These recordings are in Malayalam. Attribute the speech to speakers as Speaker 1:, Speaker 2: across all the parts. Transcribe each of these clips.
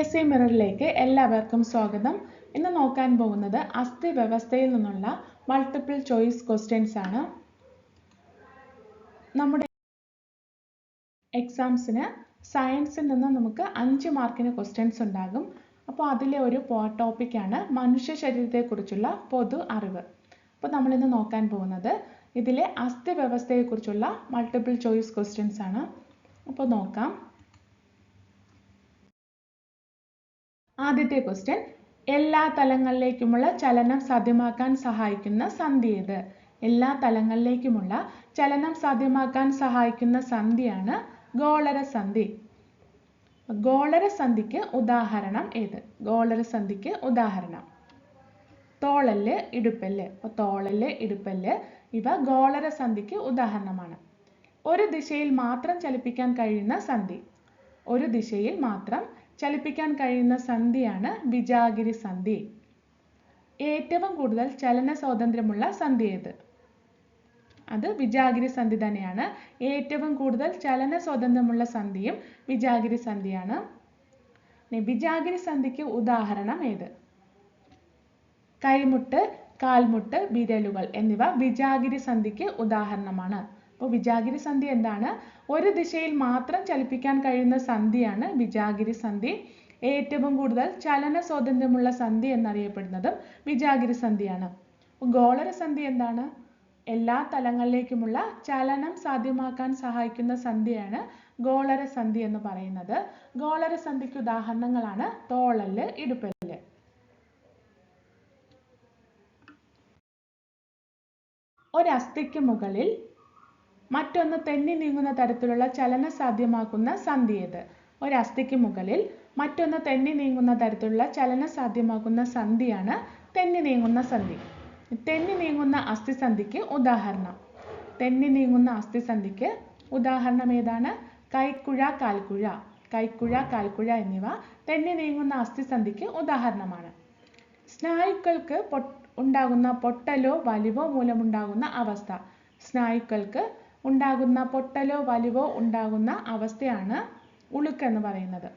Speaker 1: എസ് സി മിററിലേക്ക് എല്ലാവർക്കും സ്വാഗതം. ഇന്ന് നോക്കാൻ പോകുന്നത് അസ്ഥി വ്യവസ്ഥയിൽ നിന്നുള്ള മൾട്ടിപ്പിൾ ചോയ്സ് ക്വസ്റ്റ്യൻസ് ആണ്. നമ്മുടെ എക്സാംസിന് സയൻസിൽ നിന്ന് നമുക്ക് അഞ്ച് മാർക്കിന് ക്വസ്റ്റ്യൻസ് ഉണ്ടാകും. അപ്പോൾ അതിലെ ഒരു ടോപ്പിക്കാണ് മനുഷ്യ ശരീരത്തെക്കുറിച്ചുള്ള പൊതു അറിവ്. അപ്പോൾ നമ്മളിന്ന് നോക്കാൻ പോകുന്നത് ഇതിലെ അസ്ഥി വ്യവസ്ഥയെക്കുറിച്ചുള്ള മൾട്ടിപ്പിൾ ചോയ്സ് ക്വസ്റ്റ്യൻസ് ആണ്. അപ്പോൾ നോക്കാം. ആദ്യത്തെ ക്വസ്റ്റ്യൻ എല്ലാ തലങ്ങളിലേക്കുമുള്ള ചലനം സാധ്യമാക്കാൻ സഹായിക്കുന്ന സന്ധി ഏത്? എല്ലാ തലങ്ങളിലേക്കുമുള്ള ചലനം സാധ്യമാക്കാൻ സഹായിക്കുന്ന സന്ധിയാണ് ഗോളര സന്ധി. ഗോളര സന്ധിക്ക് ഉദാഹരണം ഏത്? ഗോളര സന്ധിക്ക് ഉദാഹരണം. തോളൽ ഇടുപ്പല്ല് അപ്പോൾ തോളൽ ഇടുപ്പല്ല് ഇവ ഗോളര സന്ധിക്ക് ഉദാഹരണമാണ്. ഒരു ദിശയിൽ മാത്രം ചലിപ്പിക്കാൻ കഴിയുന്ന സന്ധി. ഒരു ദിശയിൽ മാത്രം ചലിപ്പിക്കാൻ കഴിയുന്ന സന്ധിയാണ് വിജാഗിരി സന്ധി. ഏറ്റവും കൂടുതൽ ചലന സ്വാതന്ത്ര്യമുള്ള സന്ധി ഏത്? അത് വിജാഗിരി സന്ധി തന്നെയാണ്. ഏറ്റവും കൂടുതൽ ചലന സ്വാതന്ത്ര്യമുള്ള സന്ധിയും വിജാഗിരി സന്ധിയാണ്. വിജാഗിരി സന്ധിക്ക് ഉദാഹരണം ഏത്? കൈമുട്ട് കാൽമുട്ട് വിരലുകൾ എന്നിവ വിജാഗിരി സന്ധിക്ക് ഉദാഹരണമാണ്. അപ്പോൾ വിജാഗിരി സന്ധി എന്താണ്? ഒരു ദിശയിൽ മാത്രം ചലിപ്പിക്കാൻ കഴിയുന്ന സന്ധിയാണ് വിജാഗിരി സന്ധി. ഏറ്റവും കൂടുതൽ ചലന സ്വാതന്ത്ര്യമുള്ള സന്ധി എന്നറിയപ്പെടുന്നതും വിജാഗിരി സന്ധിയാണ്. ഗോളര സന്ധി എന്താണ്? എല്ലാ തലങ്ങളിലേക്കുമുള്ള ചലനം സാധ്യമാക്കാൻ സഹായിക്കുന്ന സന്ധിയാണ് ഗോളര സന്ധി എന്ന് പറയുന്നത്. ഗോളര സന്ധിക്ക് ഉദാഹരണങ്ങളാണ് തോളൽ ഇടുപ്പൽ. ഒരസ്ഥിക്ക് മുകളിൽ മറ്റൊന്ന് തെന്നി നീങ്ങുന്ന തരത്തിലുള്ള ചലന സാധ്യമാക്കുന്ന സന്ധി ഏത് ഒരസ്ഥിക്ക് മുകളിൽ മറ്റൊന്ന് തെന്നി നീങ്ങുന്ന തരത്തിലുള്ള ചലന സാധ്യമാക്കുന്ന സന്ധിയാണ് തെന്നി നീങ്ങുന്ന സന്ധി. തെന്നി നീങ്ങുന്ന അസ്ഥിസന്ധിക്ക് ഉദാഹരണം. തെന്നി നീങ്ങുന്ന അസ്ഥിസന്ധിക്ക് ഉദാഹരണം ഏതാണ്? കൈക്കുഴ കാൽക്കുഴ. കൈക്കുഴ കാൽക്കുഴ എന്നിവ തെന്നി നീങ്ങുന്ന അസ്ഥിസന്ധിക്ക് ഉദാഹരണമാണ്. സ്നായുക്കൾക്ക് ഉണ്ടാകുന്ന പൊട്ടലോ വലിവോ മൂലമുണ്ടാകുന്ന അവസ്ഥ. സ്നായുക്കൾക്ക് ഉണ്ടാകുന്ന പൊട്ടലോ വലിവോ ഉണ്ടാകുന്ന അവസ്ഥയാണ് ഉളുക്ക് എന്ന് പറയുന്നത്.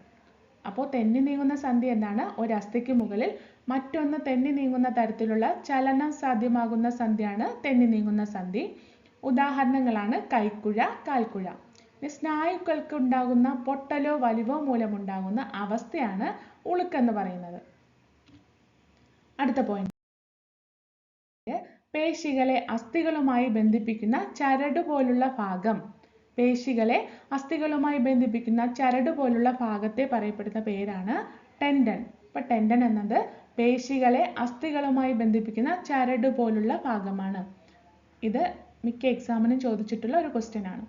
Speaker 1: അപ്പോൾ തെന്നി നീങ്ങുന്ന സന്ധി എന്താണ്? ഒരു അസ്ഥിക്ക് മുകളിൽ മറ്റൊന്ന് തെന്നി നീങ്ങുന്ന തരത്തിലുള്ള ചലനം സാധ്യമാകുന്ന സന്ധിയാണ് തെന്നി നീങ്ങുന്ന സന്ധി. ഉദാഹരണങ്ങളാണ് കൈക്കുഴ കാൽക്കുഴ. സ്നായുക്കൾക്ക് ഉണ്ടാകുന്ന പൊട്ടലോ വലിവോ മൂലമുണ്ടാകുന്ന അവസ്ഥയാണ് ഉളുക്കെന്ന് പറയുന്നത്. അടുത്ത പോയിന്റ് പേശികളെ അസ്ഥികളുമായി ബന്ധിപ്പിക്കുന്ന ചരട് പോലുള്ള ഭാഗം. പേശികളെ അസ്ഥികളുമായി ബന്ധിപ്പിക്കുന്ന ചരട് പോലുള്ള ഭാഗത്തെ പറയപ്പെടുന്ന പേരാണ് ടെൻഡൻ. ഇപ്പൊ ടെൻഡൻ എന്നത് പേശികളെ അസ്ഥികളുമായി ബന്ധിപ്പിക്കുന്ന ചരട് പോലുള്ള ഭാഗമാണ്. ഇത് മിക്ക എക്സാമിനും ചോദിച്ചിട്ടുള്ള ഒരു ക്വസ്റ്റ്യൻ ആണ്.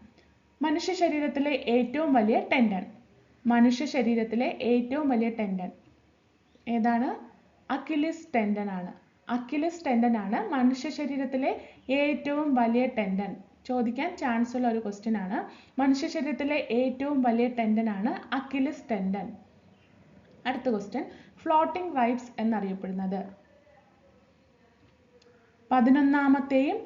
Speaker 1: മനുഷ്യ ശരീരത്തിലെ ഏറ്റവും വലിയ ടെൻഡൻ. മനുഷ്യ ശരീരത്തിലെ ഏറ്റവും വലിയ ടെൻഡൻ. ഏതാണ്? അക്കിലിസ് ടെൻഡൻ ആണ്. അക്കിലിസ് ടെൻഡൻ ആണ്. മനുഷ്യ ശരീരത്തിലെ ഏറ്റവും വലിയ ടെൻഡൻ ചോദിക്കാൻ ചാൻസ് ഉള്ള ഒരു ക്വസ്റ്റ്യൻ ആണ്. മനുഷ്യ ശരീരത്തിലെ ഏറ്റവും വലിയ ടെൻഡൻ ആണ് അക്കിലിസ് ടെൻഡൻ അടുത്ത ക്വസ്റ്റ്യൻ ഫ്ലോട്ടിംഗ് റൈറ്റ്സ് എന്നറിയപ്പെടുന്നത്. പതിനൊന്നാമത്തെയും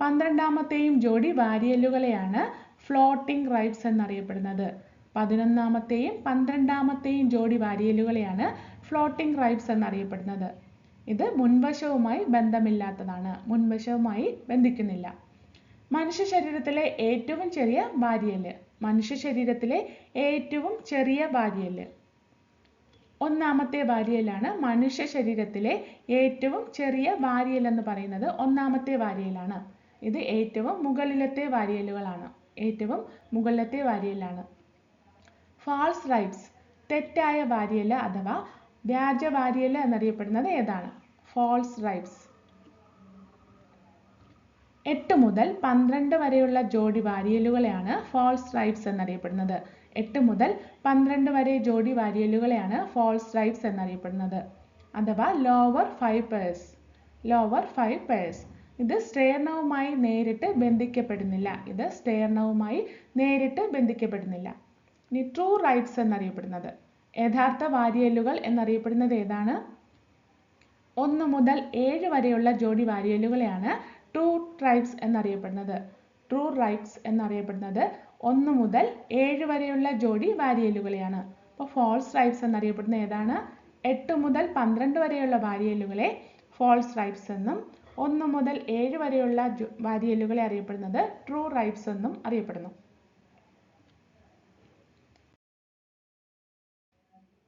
Speaker 1: പന്ത്രണ്ടാമത്തെയും ജോഡി വാരിയലുകളെയാണ് ഫ്ലോട്ടിംഗ് റൈറ്റ്സ് എന്നറിയപ്പെടുന്നത്. പതിനൊന്നാമത്തെയും പന്ത്രണ്ടാമത്തെയും ജോഡി വാരിയലുകളെയാണ് ഫ്ലോട്ടിംഗ് റൈറ്റ്സ് എന്നറിയപ്പെടുന്നത്. ഇത് മുൻവശവുമായി ബന്ധമില്ലാത്തതാണ്. മുൻവശവുമായി ബന്ധിക്കുന്നില്ല. മനുഷ്യ ശരീരത്തിലെ ഏറ്റവും ചെറിയ ബാരിയൽ. മനുഷ്യ ശരീരത്തിലെ ഏറ്റവും ചെറിയ ബാരിയൽ. ഒന്നാമത്തെ വാരിയലാണ് മനുഷ്യ ശരീരത്തിലെ ഏറ്റവും ചെറിയ വാരിയൽ എന്ന് പറയുന്നത് ഒന്നാമത്തെ വാരിയലാണ് ഇത് ഏറ്റവും മുകളിലത്തെ വാരിയലുകളാണ് ഏറ്റവും മുകളിലത്തെ വാരിയലാണ് ഫാൾസ് റൈറ്റ്സ് തെറ്റായ വാരിയൽ അഥവാ വ്യാജ വാരിയൽ എന്നറിയപ്പെടുന്നത് ഏതാണ്? False ribs. എട്ട് മുതൽ പന്ത്രണ്ട് വരെയുള്ള ജോഡി വാരിയലുകളെയാണ് ഫോൾസ് റൈറ്റ്സ് എന്നറിയപ്പെടുന്നത്. എട്ട് മുതൽ പന്ത്രണ്ട് വരെ ജോഡി വാരിയലുകളെയാണ് ഫോൾസ് റൈറ്റ്സ് എന്നറിയപ്പെടുന്നത്. അഥവാ lower five pairs. Lower five pairs. ഇത് സ്റ്റേർണവുമായി നേരിട്ട് ബന്ധിക്കപ്പെടുന്നില്ല. ഇത് സ്റ്റേർണവുമായി നേരിട്ട് ബന്ധിക്കപ്പെടുന്നില്ല. ഇനി ട്രൂ റൈറ്റ്സ് എന്നറിയപ്പെടുന്നത്. യഥാർത്ഥ വാരിയലുകൾ എന്നറിയപ്പെടുന്നത് ഏതാണ്? ഒന്ന് മുതൽ ഏഴ് വരെയുള്ള ജോഡി വാരിയലുകളെയാണ് ട്രൂ ട്രൈബ്സ് എന്നറിയപ്പെടുന്നത്. ട്രൂ റൈറ്റ്സ് എന്നറിയപ്പെടുന്നത് ഒന്ന് മുതൽ ഏഴ് വരെയുള്ള ജോഡി വാരിയലുകളെയാണ്. അപ്പോൾ ഫോൾസ് റൈബ്സ് എന്നറിയപ്പെടുന്ന ഏതാണ്? എട്ട് മുതൽ പന്ത്രണ്ട് വരെയുള്ള വാരിയലുകളെ ഫോൾസ് റൈബ്സ് എന്നും ഒന്ന് മുതൽ ഏഴ് വരെയുള്ള വാരിയലുകളെ അറിയപ്പെടുന്നത് ട്രൂ റൈബ്സ് എന്നും അറിയപ്പെടുന്നു.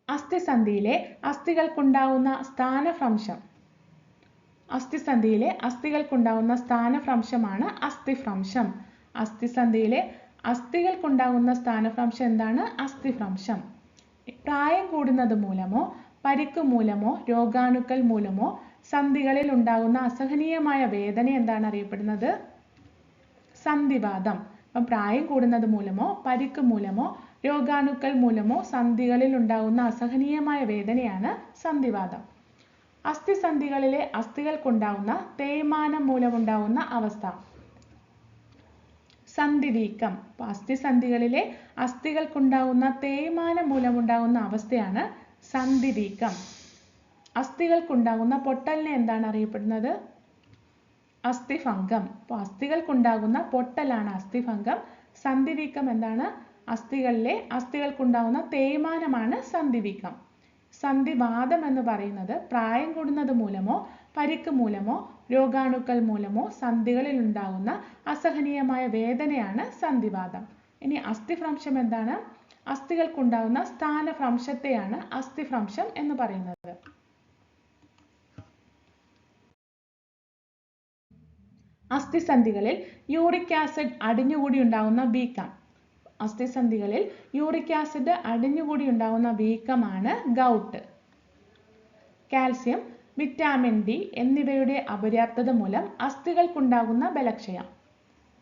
Speaker 1: അസ്ഥിസന്ധിയിലെ അസ്ഥികൾക്കുണ്ടാവുന്ന സ്ഥാനഭ്രംശം. അസ്ഥിസന്ധിയിലെ അസ്ഥികൾക്കുണ്ടാവുന്ന സ്ഥാനഭ്രംശമാണ് അസ്ഥിഭ്രംശം. അസ്ഥിസന്ധിയിലെ അസ്ഥികൾക്കുണ്ടാകുന്ന സ്ഥാനഭ്രംശം എന്താണ്? അസ്ഥിഭ്രംശം. പ്രായം കൂടുന്നത് മൂലമോ പരിക്ക് മൂലമോ രോഗാണുക്കൾ മൂലമോ സന്ധികളിൽ ഉണ്ടാകുന്ന അസഹനീയമായ വേദന എന്താണ് അറിയപ്പെടുന്നത്? സന്ധിവാദം. അപ്പം പ്രായം കൂടുന്നത് മൂലമോ പരിക്ക് മൂലമോ രോഗാണുക്കൾ മൂലമോ സന്ധികളിൽ ഉണ്ടാകുന്ന അസഹനീയമായ വേദനയാണ് സന്ധിവാതം അസ്ഥിസന്ധികളിലെ അസ്ഥികൾക്കുണ്ടാവുന്ന തേയ്മാനം മൂലമുണ്ടാവുന്ന അവസ്ഥ. സന്ധിവീക്കം. അസ്ഥിസന്ധികളിലെ അസ്ഥികൾക്കുണ്ടാവുന്ന തേയ്മാനം മൂലമുണ്ടാകുന്ന അവസ്ഥയാണ് സന്ധിവീക്കം. അസ്ഥികൾക്കുണ്ടാകുന്ന പൊട്ടലിനെ എന്താണ് അറിയപ്പെടുന്നത്? അസ്ഥിഭംഗം അസ്ഥികൾക്കുണ്ടാകുന്ന പൊട്ടലാണ് അസ്ഥിഭംഗം സന്ധിവീക്കം എന്താണ്? അസ്ഥികളിലെ അസ്ഥികൾക്കുണ്ടാകുന്ന തേയ്മാനമാണ് സന്ധിവീക്കം. സന്ധിവാദം എന്ന് പറയുന്നത് പ്രായം കൂടുന്നത് മൂലമോ പരിക്ക് മൂലമോ രോഗാണുക്കൾ മൂലമോ സന്ധികളിൽ ഉണ്ടാകുന്ന അസഹനീയമായ വേദനയാണ് സന്ധിവാദം. ഇനി അസ്ഥിഭ്രംശം എന്താണ്? അസ്ഥികൾക്കുണ്ടാകുന്ന സ്ഥാനഭ്രംശത്തെയാണ് അസ്ഥിഭ്രംശം എന്ന് പറയുന്നത്. അസ്ഥിസന്ധികളിൽ യൂറിക് ആസിഡ് അടിഞ്ഞുകൂടി ഉണ്ടാകുന്ന വീക്കം അസ്ഥിസന്ധികളിൽ യൂറിക് ആസിഡ് അടിഞ്ഞുകൂടി ഉണ്ടാകുന്ന വീക്കമാണ് ഗൗട്ട്. കാൽസ്യം വിറ്റാമിൻ ഡി എന്നിവയുടെ അപര്യാപ്തത മൂലം അസ്ഥികൾക്കുണ്ടാകുന്ന ബലക്ഷയം.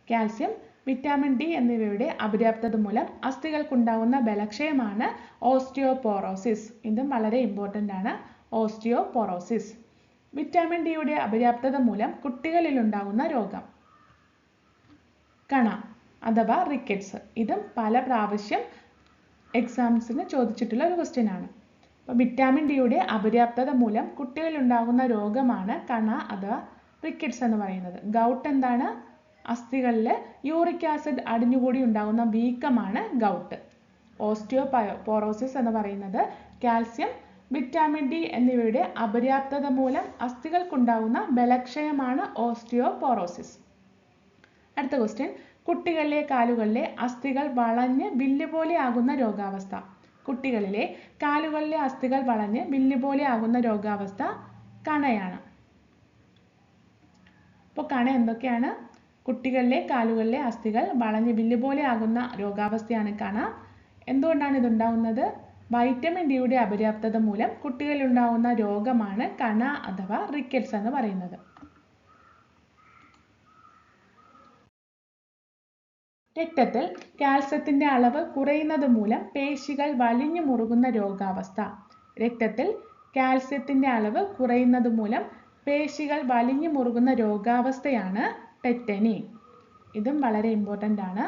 Speaker 1: കാൽസ്യം വിറ്റാമിൻ ഡി എന്നിവയുടെ അപര്യാപ്തത മൂലം അസ്ഥികൾക്കുണ്ടാകുന്ന ബലക്ഷയമാണ് ഓസ്റ്റിയോപോറോസിസ്. ഇതും വളരെ ഇമ്പോർട്ടന്റ് ആണ് ഓസ്റ്റിയോപോറോസിസ്. വിറ്റാമിൻ ഡിയുടെ അപര്യാപ്തത മൂലം കുട്ടികളിൽ ഉണ്ടാകുന്ന രോഗം. കണ അഥവാ റിക്കറ്റ്സ് ഇതും പല പ്രാവശ്യം എക്സാംസിന് ചോദിച്ചിട്ടുള്ള ഒരു ക്വസ്റ്റ്യൻ ആണ്. അപ്പോൾ വിറ്റാമിൻ ഡിയുടെ അപര്യാപ്തത മൂലം കുട്ടികളിൽ ഉണ്ടാകുന്ന രോഗമാണ് കണ അഥവാ റിക്കറ്റ്സ് എന്ന് പറയുന്നത്. ഗൗട്ട് എന്താണ്? അസ്ഥികളിൽ യൂറിക് ആസിഡ് അടിഞ്ഞുകൂടി ഉണ്ടാകുന്ന വീക്കമാണ് ഗൗട്ട് ഓസ്റ്റിയോപോറോസിസ് എന്ന് പറയുന്നത് കാൽസ്യം വിറ്റാമിൻ ഡി എന്നിവയുടെ അപര്യാപ്തത മൂലം അസ്ഥികൾക്കുണ്ടാകുന്ന ബലക്ഷയമാണ് ഓസ്റ്റിയോപോറോസിസ് അടുത്ത ക്വസ്റ്റ്യൻ കുട്ടികളിലെ കാലുകളിലെ അസ്ഥികൾ വളഞ്ഞ് ബില്ല് പോലെ ആകുന്ന രോഗാവസ്ഥ. കുട്ടികളിലെ കാലുകളിലെ അസ്ഥികൾ വളഞ്ഞ് ബില്ല് പോലെ ആകുന്ന രോഗാവസ്ഥ കണയാണ്. അപ്പോൾ കണ എന്തൊക്കെയാണ്? കുട്ടികളിലെ കാലുകളിലെ അസ്ഥികൾ വളഞ്ഞ് ബില്ല് പോലെ ആകുന്ന രോഗാവസ്ഥയാണ് കണ. എന്തുകൊണ്ടാണ് ഇതുണ്ടാവുന്നത്? വൈറ്റമിൻ ഡിയുടെ അപര്യാപ്തത മൂലം കുട്ടികളിൽ ഉണ്ടാകുന്ന രോഗമാണ് കണ അഥവാ റിക്കറ്റ്സ് എന്ന് പറയുന്നത്. രക്തത്തിൽ കാൽസ്യത്തിന്റെ അളവ് കുറയുന്നത് മൂലം പേശികൾ വലിഞ്ഞു മുറുകുന്ന രോഗാവസ്ഥ. രക്തത്തിൽ കാൽസ്യത്തിന്റെ അളവ് കുറയുന്നത് മൂലം പേശികൾ വലിഞ്ഞു മുറുകുന്ന രോഗാവസ്ഥയാണ് ടെറ്റനി. ഇതും വളരെ ഇമ്പോർട്ടന്റ് ആണ്.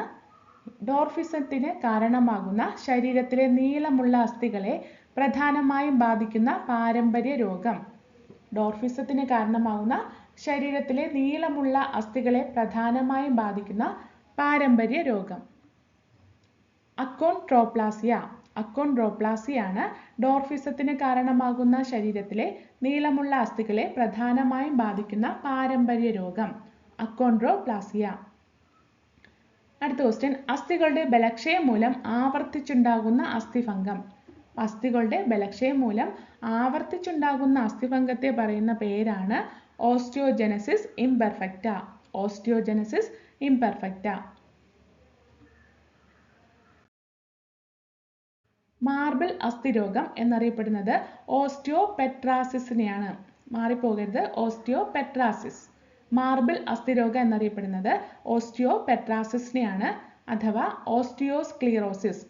Speaker 1: ഡോർഫിസത്തിന് കാരണമാകുന്ന ശരീരത്തിലെ നീളമുള്ള അസ്ഥികളെ പ്രധാനമായും ബാധിക്കുന്ന പാരമ്പര്യ രോഗം. ഡോർഫിസത്തിന് കാരണമാകുന്ന ശരീരത്തിലെ നീളമുള്ള അസ്ഥികളെ പ്രധാനമായും ബാധിക്കുന്ന പാരമ്പര്യ രോഗം. അക്കോൺട്രോപ്ലാസിയ. അക്കോൺട്രോപ്ലാസിയാണ് ഡോർഫിസത്തിന് കാരണമാകുന്ന ശരീരത്തിലെ നീളമുള്ള അസ്ഥികളെ പ്രധാനമായും ബാധിക്കുന്ന പാരമ്പര്യ രോഗം. അക്കോൺട്രോപ്ലാസിയ. അടുത്ത ക്വസ്റ്റ്യൻ അസ്ഥികളുടെ ബലക്ഷയം മൂലം ആവർത്തിച്ചുണ്ടാകുന്ന അസ്ഥിഭംഗം. അസ്ഥികളുടെ ബലക്ഷയം മൂലം ആവർത്തിച്ചുണ്ടാകുന്ന അസ്ഥിഭംഗത്തെ പറയുന്ന പേരാണ് osteogenesis imperfecta. Osteogenesis imperfecta marble അസ്ഥിരോഗം എന്നറിയപ്പെടുന്നത് ഓസ്റ്റിയോപെട്രാസിസിനെയാണ്. മാറിപ്പോകരുത്. ഓസ്റ്റിയോപെട്രാസിസ്. മാർബിൾ അസ്ഥിരോഗം എന്നറിയപ്പെടുന്നത് ഓസ്റ്റിയോപെട്രാസിസിനെയാണ് അഥവാ ഓസ്റ്റിയോസ്ക്ലീറോസിസ്.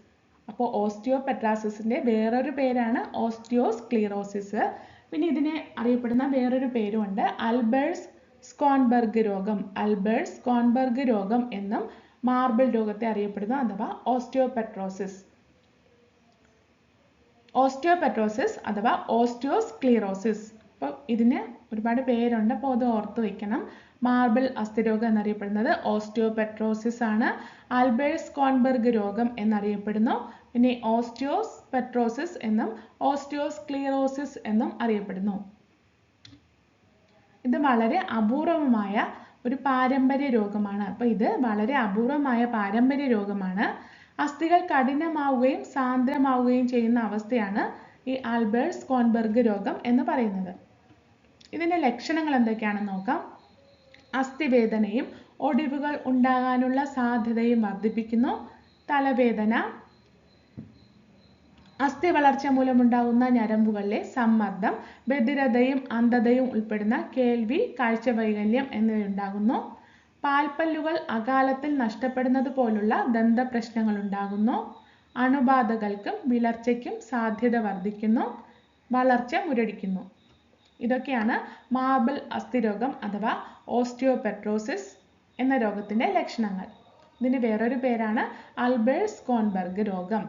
Speaker 1: അപ്പോൾ ഓസ്റ്റിയോപെട്രാസിസിന്റെ വേറൊരു പേരാണ് ഓസ്റ്റിയോസ്ക്ലീറോസിസ്. പിന്നെ ഇതിനെ അറിയപ്പെടുന്ന വേറൊരു പേരുമുണ്ട്. അൽബേഴ്സ് സ്കോൺബർഗ് രോഗം അൽബേഴ്സ് സ്കോൺബർഗ് രോഗം എന്നും മാർബിൾ രോഗത്തെ അറിയപ്പെടുന്ന അഥവാ ഓസ്റ്റിയോപെട്രോസിസ്. ഓസ്റ്റിയോപെട്രോസിസ് അഥവാ ഓസ്റ്റിയോസ്ക്ലീറോസിസ്. അപ്പോൾ ഇതിന് ഒരുപാട് പേരുണ്ട് അപ്പോൾ അത് ഓർത്ത് വെക്കണം. മാർബിൾ അസ്ഥിരോഗം എന്നറിയപ്പെടുന്നത് ഓസ്റ്റിയോപെട്രോസിസ് ആണ്. ആൽബേഴ്സ് കോൺബർഗ് രോഗം എന്നറിയപ്പെടുന്നു. പിന്നെ ഓസ്റ്റിയോസ് പെട്രോസിസ് എന്നും ഓസ്റ്റിയോസ്ക്ലീറോസിസ് എന്നും അറിയപ്പെടുന്നു. ഇത് വളരെ അപൂർവമായ ഒരു പാരമ്പര്യ രോഗമാണ്. അപ്പോൾ ഇത് വളരെ അപൂർവമായ പാരമ്പര്യ രോഗമാണ്. അസ്ഥികൾ കഠിനമാവുകയും സാന്ദ്രമാവുകയും ചെയ്യുന്ന അവസ്ഥയാണ് ഈ ആൽബേഴ്സ് കോൺബർഗ് രോഗം എന്ന് പറയുന്നത്. ഇതിന്റെ ലക്ഷണങ്ങൾ എന്തൊക്കെയാണെന്ന് നോക്കാം. അസ്ഥിവേദനയും ഒടിവുകൾ ഉണ്ടാകാനുള്ള സാധ്യതയും വർദ്ധിപ്പിക്കുന്നു. തലവേദന അസ്ഥി വളർച്ച മൂലമുണ്ടാകുന്ന ഞരമ്പുകളിലെ സമ്മർദ്ദം ബധിരതയും അന്ധതയും ഉൾപ്പെടുന്ന കേൾവി കാഴ്ച വൈകല്യം എന്നിവയുണ്ടാകുന്നു. പാൽപ്പല്ലുകൾ അകാലത്തിൽ നഷ്ടപ്പെടുന്നത് പോലുള്ള ദന്തപ്രശ്നങ്ങൾ ഉണ്ടാകുന്നു അണുബാധകൾക്കും വിളർച്ചയ്ക്കും സാധ്യത വർദ്ധിക്കുന്നു. വളർച്ച മുരടിക്കുന്നു. ഇതൊക്കെയാണ് മാർബിൾ അസ്ഥിരോഗം അഥവാ ഓസ്റ്റിയോപെട്രോസിസ് എന്ന രോഗത്തിന്റെ ലക്ഷണങ്ങൾ. ഇതിന് വേറൊരു പേരാണ് അൽബേഴ്സ് കോൺബർഗ് രോഗം.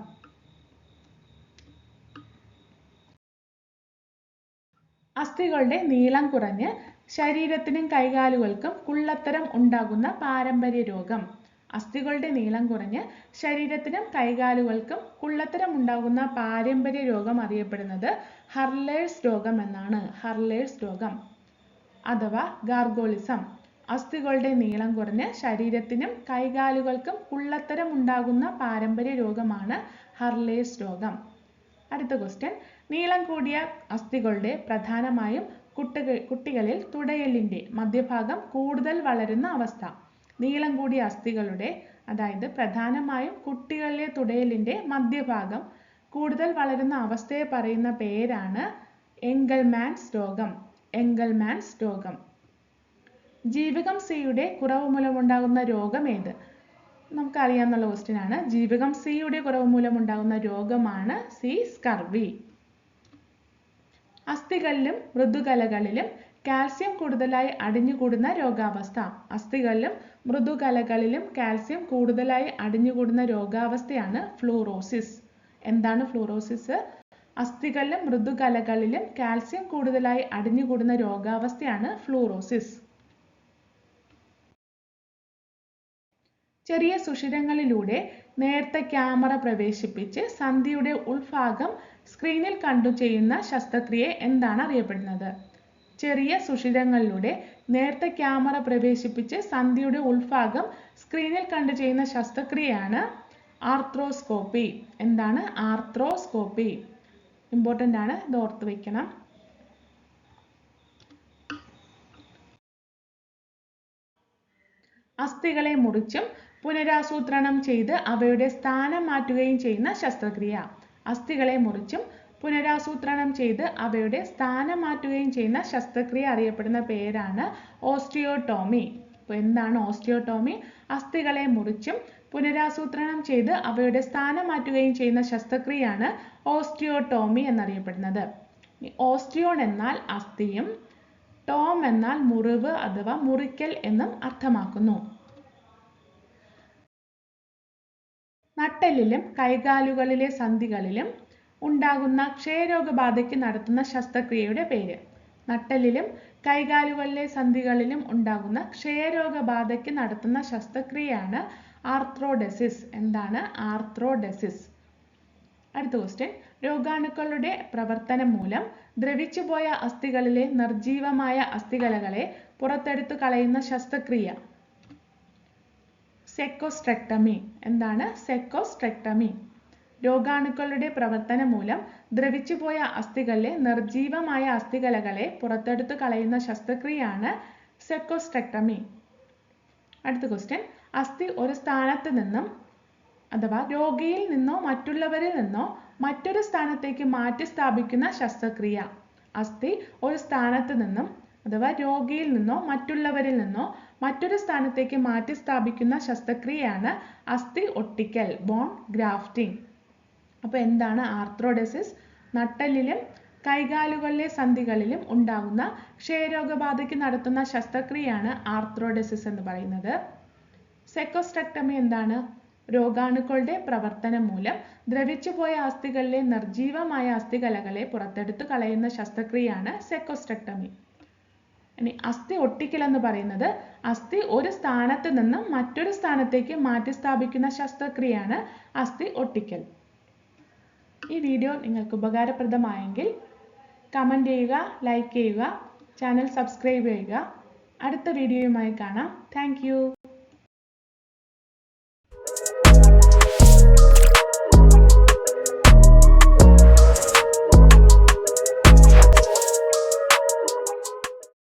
Speaker 1: അസ്ഥികളുടെ നീളം കുറഞ്ഞ് ശരീരത്തിനും കൈകാലുകൾക്കും കുള്ളത്തരം ഉണ്ടാകുന്ന പാരമ്പര്യ രോഗം. അസ്ഥികളുടെ നീളം കുറഞ്ഞ് ശരീരത്തിനും കൈകാലുകൾക്കും കുള്ളത്തരം ഉണ്ടാകുന്ന പാരമ്പര്യ രോഗം അറിയപ്പെടുന്നത് ഹർലേഴ്സ് രോഗം എന്നാണ്. ഹർലേഴ്സ് രോഗം അഥവാ ഗാർഗോളിസം. അസ്ഥികളുടെ നീളം കുറഞ്ഞ് ശരീരത്തിനും കൈകാലുകൾക്കും കുള്ളത്തരം ഉണ്ടാകുന്ന പാരമ്പര്യ രോഗമാണ് ഹർലേഴ്സ് രോഗം. അടുത്ത ക്വസ്റ്റ്യൻ നീളം കൂടിയ അസ്ഥികളുടെ പ്രധാനമായും കുട്ടികൾ കുട്ടികളിൽ തുടയെല്ലിന്റെ മധ്യഭാഗം കൂടുതൽ വളരുന്ന അവസ്ഥ. നീളം കൂടിയ അസ്ഥികളുടെ അതായത് പ്രധാനമായും കുട്ടികളിലെ തുടയലിന്റെ മധ്യഭാഗം കൂടുതൽ വളരുന്ന അവസ്ഥയെ പറയുന്ന പേരാണ് എങ്കൽമാൻസ് രോഗം. എങ്കൽമാൻസ് രോഗം. ജീവകം സിയുടെ കുറവ് മൂലമുണ്ടാകുന്ന രോഗം ഏത്? നമുക്കറിയാവുന്ന ക്വസ്റ്റ്യൻ ആണ്. ജീവകം സിയുടെ കുറവ് മൂലമുണ്ടാകുന്ന രോഗമാണ് സി സ്കർവി. അസ്ഥികളിലും മൃദുകലകളിലും കാൽസ്യം കൂടുതലായി അടിഞ്ഞുകൂടുന്ന രോഗാവസ്ഥ. അസ്ഥികളിലും മൃദുകലകളിലും കാൽസ്യം കൂടുതലായി അടിഞ്ഞുകൂടുന്ന രോഗാവസ്ഥയാണ് ഫ്ലൂറോസിസ്. എന്താണ് ഫ്ലൂറോസിസ്? അസ്ഥികളിലും മൃദുകലകളിലും കാൽസ്യം കൂടുതലായി അടിഞ്ഞുകൂടുന്ന രോഗാവസ്ഥയാണ് ഫ്ലൂറോസിസ്. ചെറിയ സുഷിരങ്ങളിലൂടെ നേർത്ത ക്യാമറ പ്രവേശിപ്പിച്ച് സന്ധിയുടെ ഉൾഭാഗം സ്ക്രീനിൽ കണ്ടു ചെയ്യുന്ന ശസ്ത്രക്രിയ എന്താണ് അറിയപ്പെടുന്നത്? ചെറിയ സുഷിരങ്ങളിലൂടെ നേർത്ത ക്യാമറ പ്രവേശിപ്പിച്ച് സന്ധിയുടെ ഉൾഭാഗം സ്ക്രീനിൽ കണ്ടു ചെയ്യുന്ന ശസ്ത്രക്രിയയാണ് ആർത്രോസ്കോപ്പി എന്താണ് ആർത്രോസ്കോപ്പി ഇമ്പോർട്ടന്റ് ആണ് ഇത് ഓർത്ത് വയ്ക്കണം അസ്ഥികളെ മുറിച്ചും പുനരാസൂത്രണം ചെയ്ത് അവയുടെ സ്ഥാനം മാറ്റുകയും ചെയ്യുന്ന ശസ്ത്രക്രിയ. അസ്ഥികളെ മുറിച്ചും പുനരാസൂത്രണം ചെയ്ത് അവയുടെ സ്ഥാനം മാറ്റുകയും ചെയ്യുന്ന ശസ്ത്രക്രിയ അറിയപ്പെടുന്ന പേരാണ് ഓസ്റ്റിയോട്ടോമി എന്താണ് ഓസ്റ്റിയോട്ടോമി അസ്ഥികളെ മുറിച്ചും പുനരാസൂത്രണം ചെയ്ത് അവയുടെ സ്ഥാനം മാറ്റുകയും ചെയ്യുന്ന ശസ്ത്രക്രിയയാണ് ഓസ്റ്റിയോട്ടോമി എന്നറിയപ്പെടുന്നത്. ഓസ്റ്റിയോൺ എന്നാൽ അസ്ഥിയും ടോം എന്നാൽ മുറിവ് അഥവാ മുറിക്കൽ എന്നും അർത്ഥമാക്കുന്നു. നട്ടെല്ലിലും കൈകാലുകളിലെ സന്ധികളിലും ഉണ്ടാകുന്ന ക്ഷയരോഗബാധയ്ക്ക് നടത്തുന്ന ശസ്ത്രക്രിയയുടെ പേര്. നട്ടെല്ലിലും കൈകാലുകളിലെ സന്ധികളിലും ഉണ്ടാകുന്ന ക്ഷയരോഗബാധയ്ക്ക് നടത്തുന്ന ശസ്ത്രക്രിയയാണ് ആർത്രോഡെസിസ്. എന്താണ് ആർത്രോഡെസിസ്? അടുത്ത ക്വസ്റ്റ്യൻ രോഗാണുക്കളുടെ പ്രവർത്തനം മൂലം ദ്രവിച്ചുപോയ അസ്ഥികളിലെ നിർജീവമായ അസ്ഥികലകളെ പുറത്തെടുത്തു കളയുന്ന ശസ്ത്രക്രിയ. സെക്കോസ്ട്രെക്ടമി. എന്താണ്? സെക്കോസ്ട്രെക്ടമി. രോഗാണുക്കളുടെ പ്രവർത്തനം മൂലം ദ്രവിച്ചുപോയ അസ്ഥികളിലെ നിർജീവമായ അസ്ഥികലകളെ പുറത്തെടുത്ത് കളയുന്ന ശസ്ത്രക്രിയയാണ് സെക്കോസ്ട്രെക്ടമി. അടുത്ത ക്വസ്റ്റ്യൻ അസ്ഥി ഒരു സ്ഥാനത്ത് നിന്നും അഥവാ രോഗിയിൽ നിന്നോ മറ്റുള്ളവരിൽ നിന്നോ മറ്റൊരു സ്ഥാനത്തേക്ക് മാറ്റി സ്ഥാപിക്കുന്ന ശസ്ത്രക്രിയ. അസ്ഥി ഒരു സ്ഥാനത്ത് നിന്നും അഥവാ രോഗിയിൽ നിന്നോ മറ്റുള്ളവരിൽ നിന്നോ മറ്റൊരു സ്ഥാനത്തേക്ക് മാറ്റി സ്ഥാപിക്കുന്ന ശസ്ത്രക്രിയയാണ് അസ്ഥി ഒട്ടിക്കൽ ബോൺ ഗ്രാഫ്റ്റിംഗ് അപ്പോൾ എന്താണ് ആർത്രോഡെസിസ് നട്ടലിലും കൈകാലുകളിലെ സന്ധികളിലും ഉണ്ടാകുന്ന ക്ഷയരോഗബാധയ്ക്ക് നടത്തുന്ന ശസ്ത്രക്രിയയാണ് ആർത്രോഡെസിസ് എന്ന് പറയുന്നത്. സെക്കോസ്ട്രക്ടമി എന്താണ്? രോഗാണുക്കളുടെ പ്രവർത്തനം മൂലം ദ്രവിച്ചുപോയ അസ്ഥികളിലെ നിർജീവമായ അസ്ഥികലകളെ പുറത്തെടുത്തു കളയുന്ന ശസ്ത്രക്രിയയാണ് സെക്കോസ്ട്രക്ടമി ഇനി അസ്ഥി ഒട്ടിക്കൽ എന്ന് പറയുന്നത് അസ്ഥി ഒരു സ്ഥാനത്ത് നിന്ന് മറ്റൊരു സ്ഥാനത്തേക്ക് മാറ്റി സ്ഥാപിക്കുന്ന ശസ്ത്രക്രിയയാണ് അസ്ഥി ഒട്ടിക്കൽ. ഈ വീഡിയോ നിങ്ങൾക്ക് ഉപകാരപ്രദമായെങ്കിൽ കമന്റ് ചെയ്യുക ലൈക്ക് ചെയ്യുക ചാനൽ സബ്സ്ക്രൈബ് ചെയ്യുക. അടുത്ത വീഡിയോയുമായി കാണാം. താങ്ക്